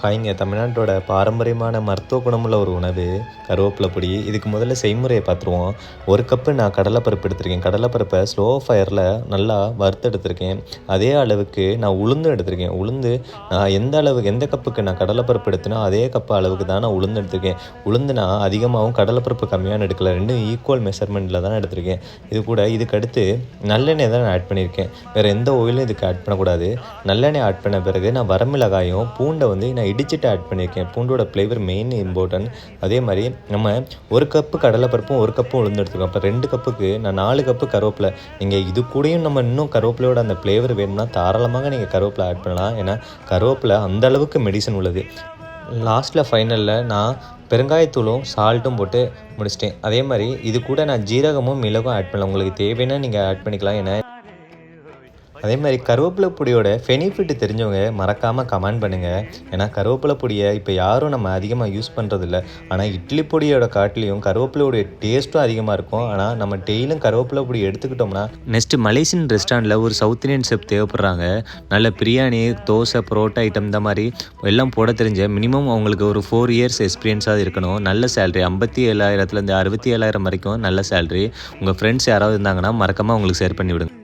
ஹாய்ங்க தமிழ்நாட்டோட பாரம்பரியமான மருத்துவ குணமுள்ள ஒரு உணவு கருவேப்பிலை பொடி. இதுக்கு முதல்ல செய்முறையை பார்த்துருவோம். ஒரு கப்பு நான் கடலைப்பருப்பு எடுத்திருக்கேன். கடலைப்பருப்பை ஸ்லோ ஃபயரில் நல்லா வறுத்து எடுத்திருக்கேன். அதே அளவுக்கு நான் உளுந்து எடுத்திருக்கேன். உளுந்து நான் எந்த அளவுக்கு எந்த கப்புக்கு நான் கடலைப்பருப்பு எடுத்தனோ அதே கப்பு அளவுக்கு தான் நான் உளுந்து எடுத்திருக்கேன். உளுந்து நான் அதிகமாகவும் கடலைப்பருப்பு கம்மியான எடுக்கல. ரெண்டும் ஈக்குவல் மெஷர்மெண்ட்டில் தான் எடுத்திருக்கேன். இது கூட இதுக்கு அடுத்து நல்லெண்ணெய் தான் நான் ஆட் பண்ணியிருக்கேன். வேறு எந்த ஆயிலும் இதுக்கு ஆட் பண்ணக்கூடாது. நல்லெண்ணெய் ஆட் பண்ண பிறகு நான் வரமிளகாயும் பூண்டை வந்து நான் இடிச்சிட்டு ஆட் பண்ணியிருக்கேன். பூண்டோட ஃப்ளேவர் மெயின் இம்பார்ட்டன்ட் அதே மாதிரி நம்ம ஒரு கப்பு கடலைப்பருப்பும் ஒரு கப்பும் உளுந்து எடுத்துருக்கோம் அப்போ ரெண்டு கப்புக்கு நான் நாலு கப்பு கருவேப்பிலை. நீங்கள் இது கூடயும் நம்ம இன்னும் கருவேப்பிலையோட அந்த ஃப்ளேவர் வேணும்னா தாராளமாக நீங்கள் கருவேப்பிலை ஆட் பண்ணலாம். ஏன்னா கருவேப்பிலை அந்த அளவுக்கு மெடிசன் உள்ளது. லாஸ்ட்டில் ஃபைனலில் நான் பெருங்காயத்தூளும் சால்ட்டும் போட்டு முடிச்சிட்டேன். அதே மாதிரி இது கூட நான் ஜீரகமும் மிளகும் ஆட் பண்ணலாம். உங்களுக்கு தேவைன்னா நீங்கள் ஆட் பண்ணிக்கலாம். ஏன்னா அதே மாதிரி கருவேப்பிலை பொடியோட பெனிஃபிட் தெரிஞ்சவங்க மறக்காமல் கமெண்ட் பண்ணுங்கள் ஏன்னா கருவேப்பிலை பொடியை இப்போ யாரும் நம்ம அதிகமாக யூஸ் பண்ணுறதில்ல ஆனால் இட்லி பொடியோட காட்டிலையும் கருவேப்பிலையோடைய டேஸ்ட்டும் அதிகமாக இருக்கும். ஆனால் நம்ம டெய்லியும் கருவேப்பிலை பொடி எடுத்துக்கிட்டோம்னா நெக்ஸ்ட் மலேசியன் ரெஸ்டாரண்ட்டில் ஒரு சவுத் இந்தியன் செஃப் தேவைப்படுறாங்க. நல்ல பிரியாணி தோசை புரோட்டா ஐட்டம் இந்த மாதிரி எல்லாம் போட தெரிஞ்ச மினிமம் அவங்களுக்கு ஒரு ஃபோர் இயர்ஸ் எக்ஸ்பீரியன்ஸாக இருக்கணும். நல்ல சேலரி ஐம்பத்தி ஏழாயிரத்துலேருந்து அறுபத்தி ஏழாயிரம் வரைக்கும் நல்ல சேலரி உங்கள் ஃப்ரெண்ட்ஸ் யாராவது இருந்தாங்கன்னா மறக்காமல் அவங்களுக்கு ஷேர் பண்ணி விடுங்க